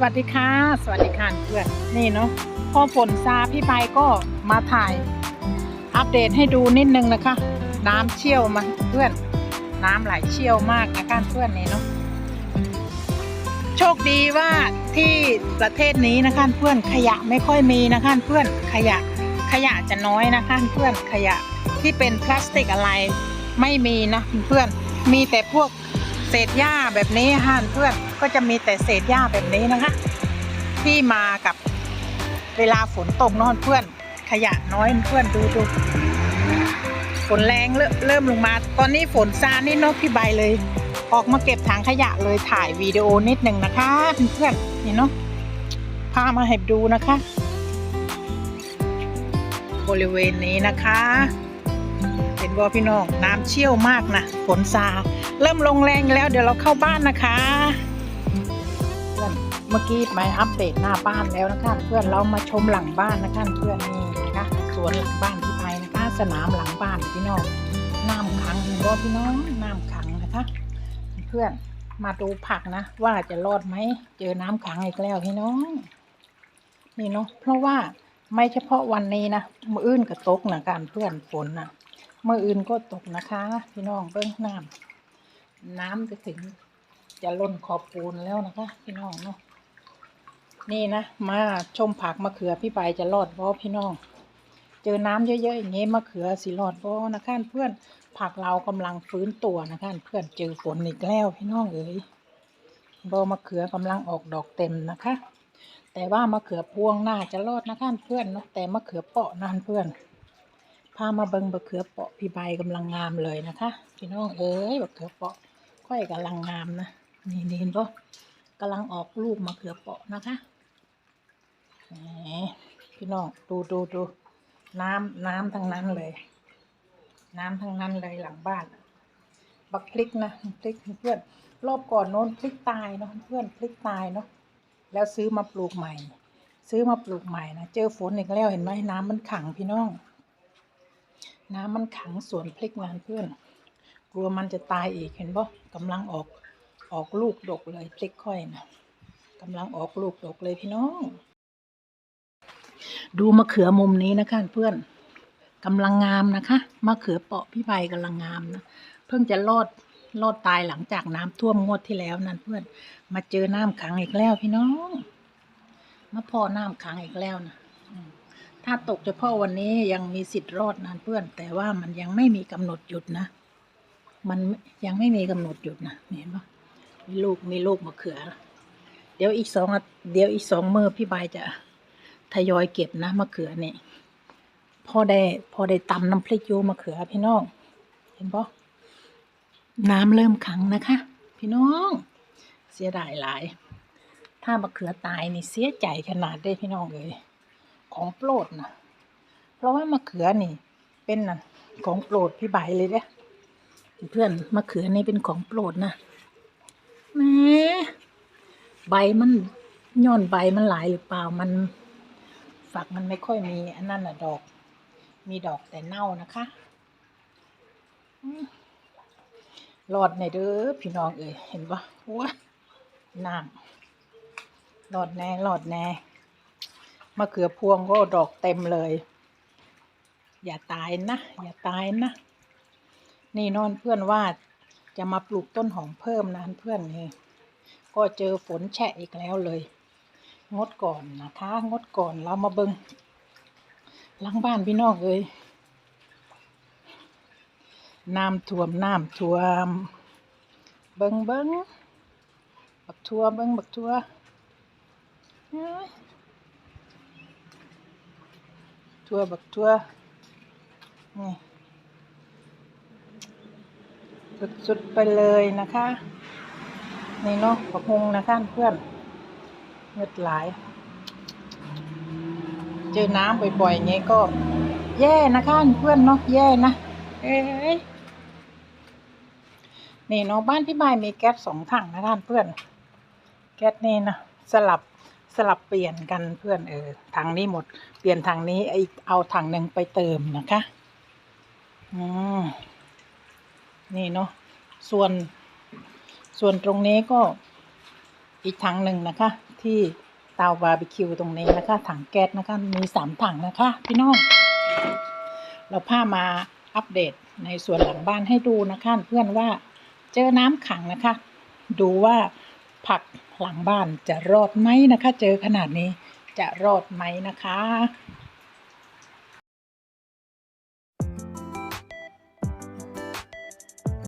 สวัสดีค่ะ สวัสดีค่ะเพื่อนนี่เนาะพอฝนซาพี่ใบก็มาถ่าย อัปเดตให้ดูนิดนึงนะคะ น้ำเชี่ยวมาเพื่อน น้ำไหลเชี่ยวมากนะคะเพื่อนนี่เนาะโชคดีว่าที่ประเทศนี้นะคะเพื่อนขยะไม่ค่อยมีนะคะเพื่อนขยะขยะจะน้อยนะคะเพื่อนขยะที่เป็นพลาสติกอะไรไม่มีนะเพื่อนมีแต่พวก เศษหญ้าแบบนี้ฮะเพื่อนก็จะมีแต่เศษหญ้าแบบนี้นะคะ ที่มากับเวลาฝนตกนอนเพื่อน ขยะน้อยเพื่อนดูดูฝนแรงเริ่มเริ่มลงมา ตอนนี้ฝนซานี่นกพี่ใบเลย ออกมาเก็บถังขยะเลยถ่ายวีดีโอนิดหนึ่งนะคะเพื่อนๆนี่เนาะพามาให้ดูนะคะ บริเวณนี้นะคะเห็นบ่พี่น้องน้ำเชี่ยวมากนะฝนซา เริ่มลงแรงแล้วเดี๋ยวเราเข้าบ้านนะคะเพื่อนเมื่อกี้มาอัปเดตหน้าบ้านแล้วนะคะเพื่อนเรามาชมหลังบ้านนะคะเพื่อนนี่นะคะสวนหลังบ้านที่ไปนะคะสนามหลังบ้านพี่น้องน้ำขังเห็นบ่พี่น้องน้ำขังนะคะ เพื่อนมาดูผักนะ ว่าจะรอดไหมเจอน้ำขังอีกแล้วพี่น้อง นี่เนาะเพราะว่าไม่เฉพาะวันนี้นะมืออื่นก็ตกนะการเพื่อนฝนนะมืออื่นก็ตกนะคะ พี่น้องเบิ้งน้ำ น้ำจะถึง จะล้นขอบปูนแล้วนะคะ พี่น้องเนาะนี่นะมาชมผักมะเขือพี่ใบจะรอดบ่พี่น้อง เจอน้ำเยอะๆอย่างงี้มะเขือสิรอดบ่นะคะเพื่อนผักเรากำลังฟื้นตัวนะคะเพื่อนเจอฝนอีกแล้วพี่น้องเอ๋ยบอมะเขือกำลังออกดอกเต็มนะคะ แต่ว่ามะเขือพวงน่าจะรอดนะคะเพื่อนนะแต่มะเขือเปาะนั่นเพื่อนพามาเบิงมะเขือเปาะพี่ใบกำลังงามเลยนะคะ พี่น้องเอ๋ยมะเขือเปาะ ค่อยกำลังงามนะนี่นี่เห็นปะกำลังออกลูกมะเขือเปาะนะคะพี่น้องดูดูดูน้ำน้ำทั้งนั้นเลย น้ำทั้งนั้นเลยหลังบ้านบักพลิกนะพลิกเพื่อนรอบก่อนโน้นพลิกตายเนาะเพื่อนพลิกตายเนาะแล้วซื้อมาปลูกใหม่ ซื้อมาปลูกใหม่นะเจอฝนอีกแล้วเห็นไหมน้ำมันขังพี่น้อง น้ำมันขังสวนพลิกงานเพื่อน ลัวมันจะตายอีกเห็นปะกำลังออกออกลูกดกเลยพลิกค่อยนะกำลังออกลูกดกเลยพี่น้อง ดูมะเขือมุมนี้นะคะเพื่อนกำลังงามนะคะมะเขือเปาะพี่ใบกำลังงามนะเพิ่งจะรอดรอดตายหลังจากน้ำท่วมงวดที่แล้วนั่นเพื่อน มาเจอน้ำขังอีกแล้วพี่น้องมาพอน้ำขังอีกแล้วนะถ้าตกเฉพาะวันนี้ยังมีสิทธิ์รอดนะเพื่อน แต่ว่ามันยังไม่มีกำหนดหยุดนะ มันยังไม่มีกำหนดหยุดนะเห็นปะมีลูกมีลูกมะเขือ เดี๋ยวอีกสองเดี๋ยวอีกสองมือพี่ใบายจะทยอยเก็บนะมะเขือนี่พอได้พอได้ตำน้ำพริกโยมะเขือพี่น้อง เห็นปะน้ำเริ่มขังนะคะ พี่น้อง เสียดายหลาย ถ้ามะเขือตายนี่เสียใจขนาดได้พี่น้องเลย ของโปรดนะเพราะว่ามะเขือนี่ เป็นนะของโปรดพี่ใบเลยเด้ เพื่อนมะเขือนี่เป็นของโปรดนะแหมใบมันย้อนใบมันหลายหรือเปล่ามันฝักมันไม่ค่อยมี อันนั้นน่ะดอก มีดอกแต่เน่านะคะอืมรอดในเด้อพี่น้องเอ่ยเห็นปะว้าน้ำรอดแน่รอดแน่มะเขือพวงก็ดอกเต็มเลย อย่าตายนะ อย่าตายนะ นี่นอนเพื่อนว่าจะมาปลูกต้นหอมเพิ่มนะเพื่อนนี่ก็เจอฝนแฉะอีกแล้วเลย งดก่อนนะคะ งดก่อนเรามาเบิงหลังบ้านพี่น้องเอ้ยน้ำท่วมน้ำท่วม เบิงเบิงบักทัวเบิงบักทัวทัวบักทัวนี่ สุดๆไปเลยนะคะนี่เนาะบักฮงนะคะเพื่อนเงืดหลาย เจอน้ำบ่อยๆอย่างงี้ก็แย่นะคะเพื่อนเนาะแย่นะเอ้ยนี่เนาะบ้านพี่ใบมีแก๊สสองถังนะท่านเพื่อน แก๊สนี่นะสลับสลับเปลี่ยนกันเพื่อนเออถังนี้หมด เปลี่ยนถังนี้ไอเอาถังหนึ่งไปเติมนะคะ อืม นี่เนาะส่วนส่วนตรงนี้ก็อีกถังหนึ่งนะคะ ที่เตาบาร์บีคิวตรงนี้นะคะ ถังแก๊สนะคะ มีสามถังนะคะ พี่น้อง เราพามาอัปเดตในส่วนหลังบ้านให้ดูนะคะเพื่อนว่าเจอน้ำขังนะคะ ดูว่าผักหลังบ้านจะรอดไหมนะคะ เจอขนาดนี้จะรอดไหมนะคะ